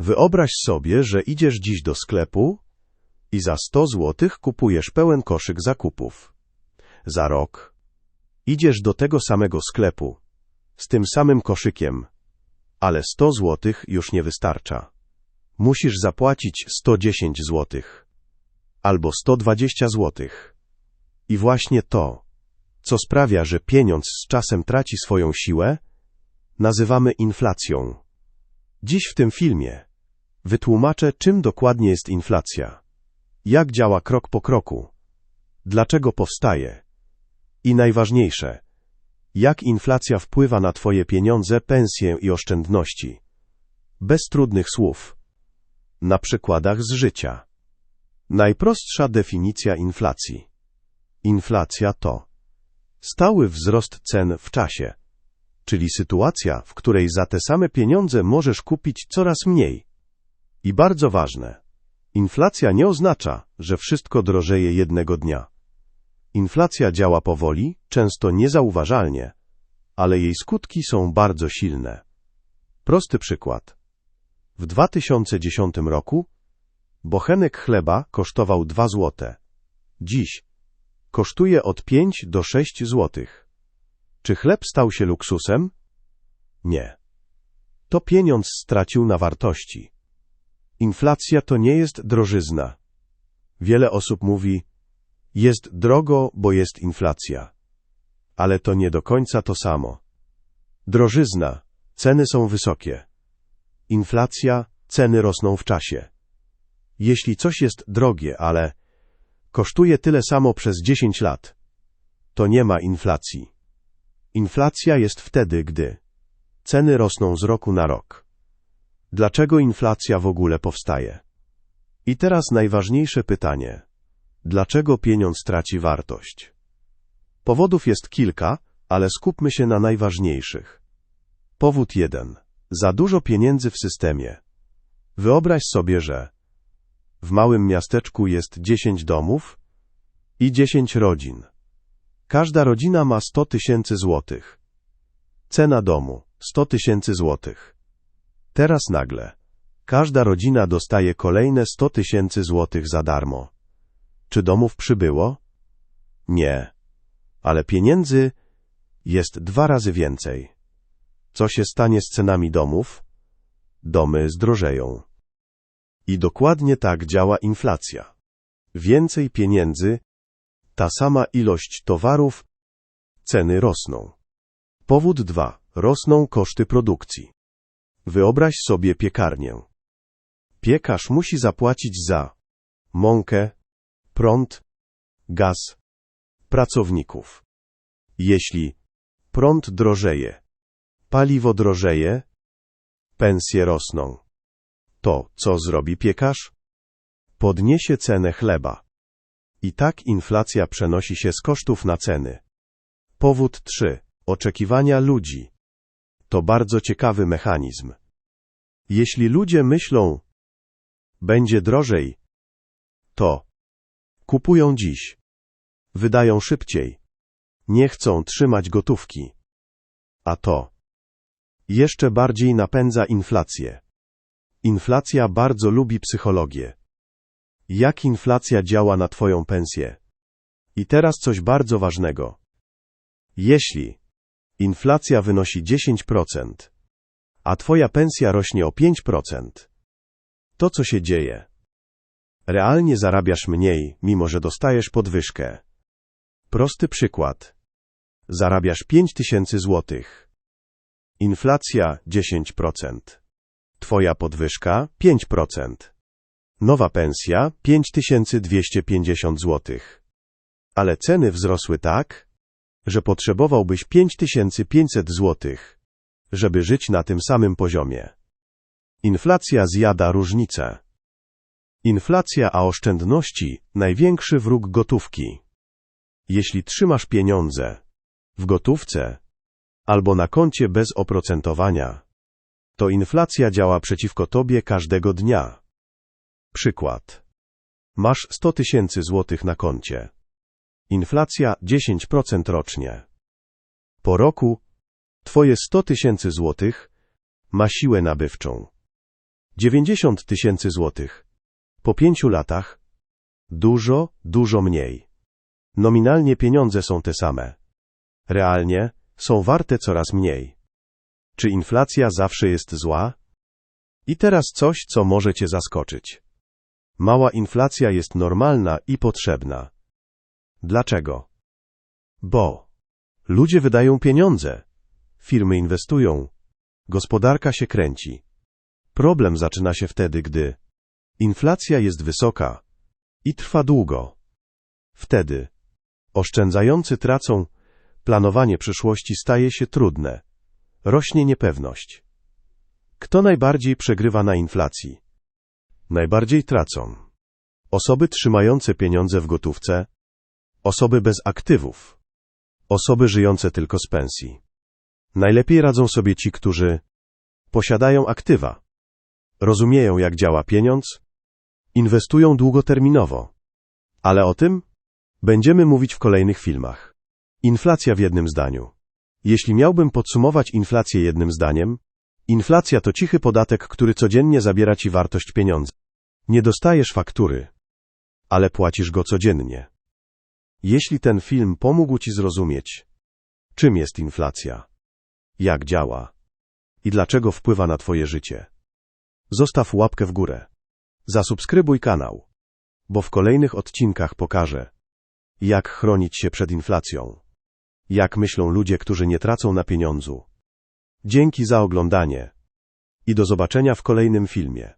Wyobraź sobie, że idziesz dziś do sklepu i za 100 złotych kupujesz pełen koszyk zakupów. Za rok idziesz do tego samego sklepu z tym samym koszykiem, ale 100 złotych już nie wystarcza. Musisz zapłacić 110 złotych albo 120 złotych. I właśnie to, co sprawia, że pieniądz z czasem traci swoją siłę, nazywamy inflacją. Dziś w tym filmie wytłumaczę, czym dokładnie jest inflacja, jak działa krok po kroku, dlaczego powstaje i najważniejsze, jak inflacja wpływa na Twoje pieniądze, pensje i oszczędności. Bez trudnych słów. Na przykładach z życia. Najprostsza definicja inflacji. Inflacja to stały wzrost cen w czasie, czyli sytuacja, w której za te same pieniądze możesz kupić coraz mniej. I bardzo ważne, inflacja nie oznacza, że wszystko drożeje jednego dnia. Inflacja działa powoli, często niezauważalnie, ale jej skutki są bardzo silne. Prosty przykład. W 2010 roku bochenek chleba kosztował 2 złote. Dziś kosztuje od 5 do 6 złotych. Czy chleb stał się luksusem? Nie. To pieniądz stracił na wartości. Inflacja to nie jest drożyzna. Wiele osób mówi, jest drogo, bo jest inflacja. Ale to nie do końca to samo. Drożyzna, ceny są wysokie. Inflacja, ceny rosną w czasie. Jeśli coś jest drogie, ale kosztuje tyle samo przez 10 lat, to nie ma inflacji. Inflacja jest wtedy, gdy ceny rosną z roku na rok. Dlaczego inflacja w ogóle powstaje? I teraz najważniejsze pytanie. Dlaczego pieniądz traci wartość? Powodów jest kilka, ale skupmy się na najważniejszych. Powód 1. Za dużo pieniędzy w systemie. Wyobraź sobie, że w małym miasteczku jest 10 domów i 10 rodzin. Każda rodzina ma 100 tysięcy złotych. Cena domu 100 tysięcy złotych. Teraz nagle każda rodzina dostaje kolejne 100 tysięcy złotych za darmo. Czy domów przybyło? Nie. Ale pieniędzy jest dwa razy więcej. Co się stanie z cenami domów? Domy zdrożeją. I dokładnie tak działa inflacja. Więcej pieniędzy, ta sama ilość towarów, ceny rosną. Powód 2. Rosną koszty produkcji. Wyobraź sobie piekarnię. Piekarz musi zapłacić za mąkę, prąd, gaz, pracowników. Jeśli prąd drożeje, paliwo drożeje, pensje rosną, to co zrobi piekarz? Podniesie cenę chleba. I tak inflacja przenosi się z kosztów na ceny. Powód 3. Oczekiwania ludzi. To bardzo ciekawy mechanizm. Jeśli ludzie myślą, będzie drożej, to kupują dziś, wydają szybciej, nie chcą trzymać gotówki. A to jeszcze bardziej napędza inflację. Inflacja bardzo lubi psychologię. Jak inflacja działa na Twoją pensję? I teraz coś bardzo ważnego. Jeśli inflacja wynosi 10%, a Twoja pensja rośnie o 5%, to co się dzieje? Realnie zarabiasz mniej, mimo że dostajesz podwyżkę. Prosty przykład. Zarabiasz 5000 złotych. Inflacja 10%. Twoja podwyżka 5%. Nowa pensja 5250 zł. Ale ceny wzrosły tak, że potrzebowałbyś 5500 zł, żeby żyć na tym samym poziomie. Inflacja zjada różnicę. Inflacja a oszczędności największy wróg gotówki. Jeśli trzymasz pieniądze w gotówce albo na koncie bez oprocentowania, to inflacja działa przeciwko tobie każdego dnia. Przykład. Masz 100 tysięcy złotych na koncie. Inflacja 10% rocznie. Po roku twoje 100 tysięcy złotych ma siłę nabywczą. 90 tysięcy złotych. Po pięciu latach dużo, dużo mniej. Nominalnie pieniądze są te same. Realnie są warte coraz mniej. Czy inflacja zawsze jest zła? I teraz coś, co może Cię zaskoczyć. Mała inflacja jest normalna i potrzebna. Dlaczego? Bo ludzie wydają pieniądze, firmy inwestują, gospodarka się kręci. Problem zaczyna się wtedy, gdy inflacja jest wysoka i trwa długo. Wtedy oszczędzający tracą, planowanie przyszłości staje się trudne, rośnie niepewność. Kto najbardziej przegrywa na inflacji? Najbardziej tracą osoby trzymające pieniądze w gotówce, osoby bez aktywów, osoby żyjące tylko z pensji. Najlepiej radzą sobie ci, którzy posiadają aktywa, rozumieją jak działa pieniądz, inwestują długoterminowo. Ale o tym będziemy mówić w kolejnych filmach. Inflacja w jednym zdaniu. Jeśli miałbym podsumować inflację jednym zdaniem, inflacja to cichy podatek, który codziennie zabiera ci wartość pieniądza. Nie dostajesz faktury, ale płacisz go codziennie. Jeśli ten film pomógł ci zrozumieć, czym jest inflacja, jak działa i dlaczego wpływa na twoje życie, zostaw łapkę w górę. Zasubskrybuj kanał, bo w kolejnych odcinkach pokażę, jak chronić się przed inflacją. Jak myślą ludzie, którzy nie tracą na pieniądzu. Dzięki za oglądanie i do zobaczenia w kolejnym filmie.